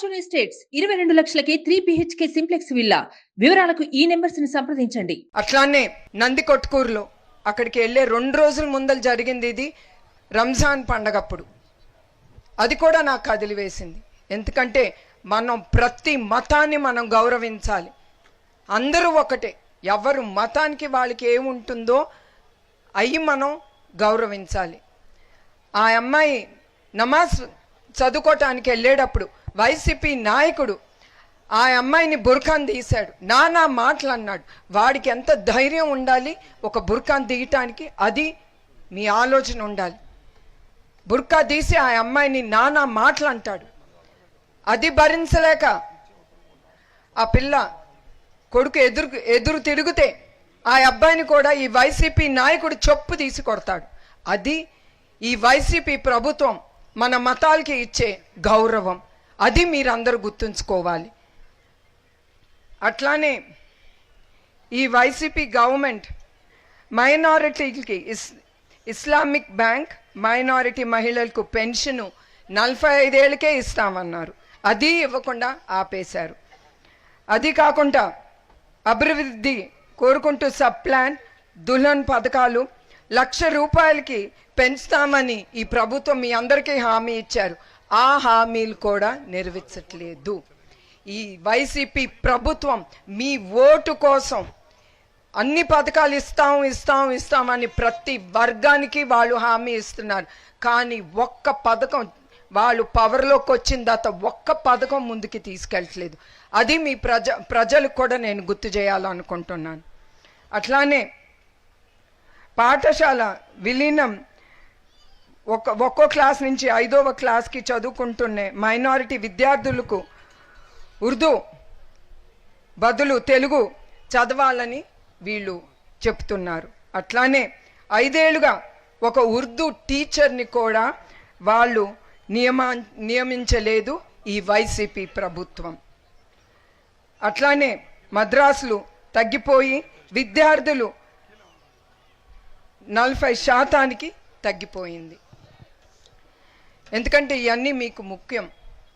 Fortune estates ఇరవై రెండు లక్షలకే త్రీ బిహెచ్కే సింప్లెక్స్ విల్లా వివరాలకు ఈ నెంబర్స్ని సంప్రదించండి. అట్లానే నంది కొట్కూరులో అక్కడికి వెళ్ళే రెండు రోజుల ముందర జరిగింది ఇది రంజాన్ పండగప్పుడు. అది కూడా నాకు కదిలివేసింది ఎందుకంటే మనం ప్రతి మతాన్ని మనం గౌరవించాలి. అందరూ ఒకటే. ఎవరు మతానికి వాళ్ళకి ఏముంటుందో అవి మనం గౌరవించాలి. ఆ అమ్మాయి నమాజ్ చదువుకోవటానికి వెళ్ళేటప్పుడు వైసీపీ నాయకుడు ఆ అమ్మాయిని బుర్ఖాన్ తీశాడు. నానా మాటలు అన్నాడు వాడికి ఎంత ధైర్యం ఉండాలి? ఒక బుర్ఖాన్ తీయటానికి అది మీ ఆలోచన ఉండాలి. బుర్కా తీసి ఆ అమ్మాయిని నానా మాటలు అంటాడు అది భరించలేక ఆ పిల్ల కొడుకు ఎదురు ఎదురు తిరిగితే ఆ అబ్బాయిని కూడా ఈ వైసీపీ నాయకుడు చొప్పు తీసి కొడతాడు. అది ఈ వైసీపీ ప్రభుత్వం మన మతాలకి ఇచ్చే గౌరవం. అది మీరందరూ గుర్తుంచుకోవాలి. అట్లానే ఈ వైసీపీ గవర్నమెంట్ మైనారిటీకి ఇస్ ఇస్లామిక్ బ్యాంక్ మైనారిటీ మహిళలకు పెన్షను నలభై ఐదేళ్ళకే ఇస్తామన్నారు. అది ఇవ్వకుండా ఆపేశారు. అది కాకుండా అభివృద్ధి కోరుకుంటూ సబ్ ప్లాన్ దుల్హన్ పథకాలు లక్ష రూపాయలకి పెంచుతామని ఈ ప్రభుత్వం మీ అందరికీ హామీ ఇచ్చారు. ఆ హామీలు కూడా నెరవేర్చట్లేదు. ఈ వైసీపీ ప్రభుత్వం మీ ఓటు కోసం అన్ని పథకాలు ఇస్తాం ఇస్తాం ఇస్తామని ప్రతి వర్గానికి వాళ్ళు హామీ ఇస్తున్నారు. కానీ ఒక్క పథకం వాళ్ళు పవర్లోకి వచ్చిన తర్వాత ఒక్క పథకం ముందుకి తీసుకెళ్ళట్లేదు. అది మీ ప్రజ ప్రజలకు కూడా నేను గుర్తు చేయాలనుకుంటున్నాను. అట్లానే పాఠశాల విలీనం ఒక ఒక్కో క్లాస్ నుంచి ఐదవ క్లాస్కి చదువుకుంటున్న మైనారిటీ విద్యార్థులకు ఉర్దూ బదులు తెలుగు చదవాలని వీళ్ళు చెప్తున్నారు. అట్లానే ఐదేళ్ళుగా ఒక ఉర్దూ టీచర్ని కూడా వాళ్ళు నియమా నియమించలేదు ఈ వైసీపీ ప్రభుత్వం. అట్లానే మద్రాసులు తగ్గిపోయి విద్యార్థులు నలభై శాతానికి తగ్గిపోయింది. ఎందుకంటే ఇవన్నీ మీకు ముఖ్యం.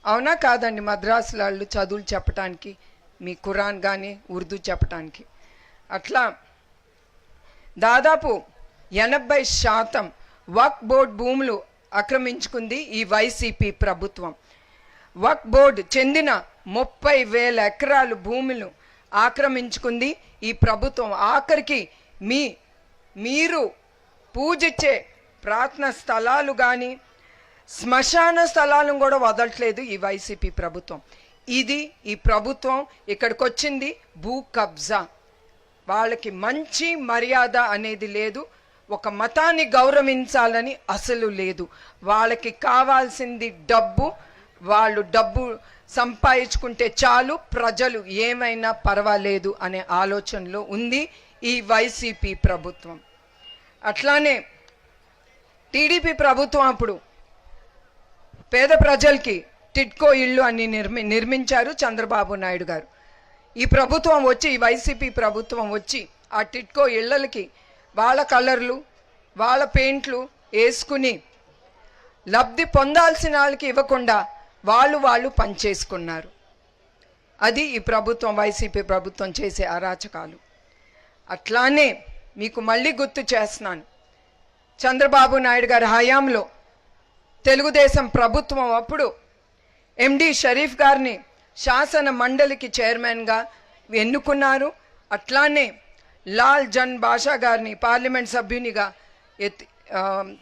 అవునా కాదండి మద్రాసు వాళ్ళు చదువులు చెప్పటానికి మీ ఖురాన్ కానీ ఉర్దూ చెప్పటానికి? అట్లా దాదాపు ఎనభై శాతం వక్ బోర్డ్ భూములు ఆక్రమించుకుంది ఈ వైసీపీ ప్రభుత్వం. వక్ బోర్డు చెందిన ముప్పై వేల ఎకరాలు భూములు ఆక్రమించుకుంది ఈ ప్రభుత్వం. ఆఖరికి మీ మీరు పూజించే ప్రార్థన స్థలాలు కానీ శ్మశాన స్థలాలను కూడా వదలట్లేదు ఈ వైసీపీ ప్రభుత్వం. ఇది ఈ ప్రభుత్వం ఇక్కడికి వచ్చింది భూ కబ్జా. వాళ్ళకి మంచి మర్యాద అనేది లేదు. ఒక మతాన్ని గౌరవించాలని అసలు లేదు. వాళ్ళకి కావాల్సింది డబ్బు. వాళ్ళు డబ్బు సంపాదించుకుంటే చాలు ప్రజలు ఏమైనా పర్వాలేదు అనే ఆలోచనలో ఉంది. ఈ వైసీపీ ప్రభుత్వం. అట్లానే టీడీపీ ప్రభుత్వం అప్పుడు పేద ప్రజలకి టిట్కో ఇళ్ళు అన్ని నిర్మి నిర్మించారు చంద్రబాబు నాయుడు గారు. ఈ ప్రభుత్వం వచ్చి ఈ వైసీపీ ప్రభుత్వం వచ్చి ఆ టిట్కో ఇళ్ళకి వాళ్ళ కలర్లు వాళ్ళ పెయింట్లు వేసుకుని లబ్ధి పొందాల్సిన వాళ్ళకి ఇవ్వకుండా వాళ్ళు వాళ్ళు పనిచేసుకున్నారు. అది ఈ ప్రభుత్వం వైసీపీ ప్రభుత్వం చేసే అరాచకాలు. అట్లానే మీకు మళ్ళీ గుర్తు చేస్తున్నాను. చంద్రబాబు నాయుడు గారి హయాంలో తెలుగుదేశం ప్రభుత్వం అప్పుడు ఎండి షరీఫ్ గారిని శాసన మండలికి చైర్మన్గా ఎన్నుకున్నారు. అట్లానే లాల్ జన్ బాషా గారిని పార్లమెంట్ సభ్యునిగా ఎత్తి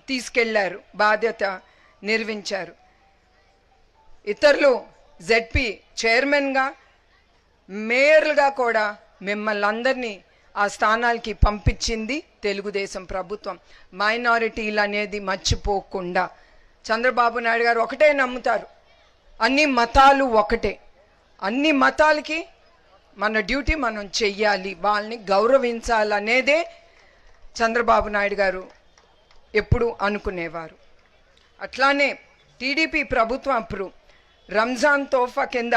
తీసుకెళ్ళారు బాధ్యత నిర్వహించారు. ఇతరులు జెడ్పీ చైర్మన్గా మేయర్లుగా కూడా మిమ్మల్ని అందరినీ ఆ స్థానాలకి పంపించింది తెలుగుదేశం ప్రభుత్వం. మైనారిటీలు అనేది మర్చిపోకుండా. చంద్రబాబు నాయుడు గారు ఒకటే నమ్ముతారు. అన్ని మతాలు ఒకటే. అన్ని మతాలకి మన డ్యూటీ మనం చెయ్యాలి. వాళ్ళని గౌరవించాలనేదే చంద్రబాబు నాయుడు గారు ఎప్పుడు అనుకునేవారు. అట్లానే టీడీపీ ప్రభుత్వం అప్పుడు రంజాన్ తోఫా కింద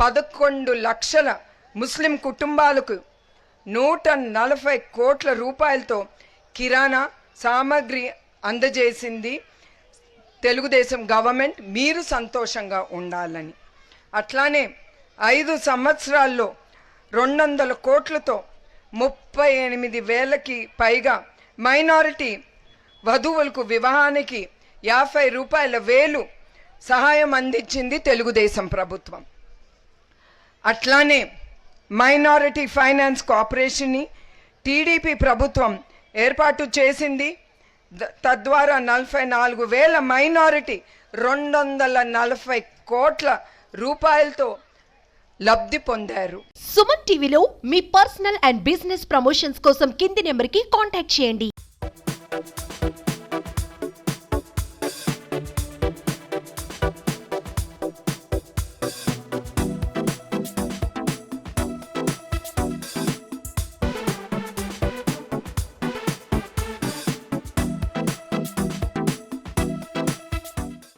పదకొండు లక్షల ముస్లిం కుటుంబాలకు నూట నలభై కోట్ల రూపాయలతో కిరాణా సామాగ్రి అందజేసింది తెలుగుదేశం గవర్నమెంట్. మీరు సంతోషంగా ఉండాలని. అట్లానే ఐదు సంవత్సరాల్లో రెండు వందల కోట్లతో ముప్పై ఎనిమిది వేలకి పైగా మైనారిటీ వధువులకు వివాహానికి యాభై రూపాయల వేలు సహాయం అందించింది తెలుగుదేశం ప్రభుత్వం. అట్లానే మైనారిటీ ఫైనాన్స్ కార్పొరేషన్ని టీడీపీ ప్రభుత్వం ఏర్పాటు చేసింది. ద- తద్వారా నలభై నాలుగు వేల మైనారిటీ రెండు వందల నలభై కోట్ల రూపాయలతో లబ్ధి పొందారు. సుమన్ టీవీలో మీ పర్సనల్ అండ్ బిజినెస్ ప్రమోషన్స్ కోసం కింది నెంబర్కి కాంటాక్ట్ చేయండి.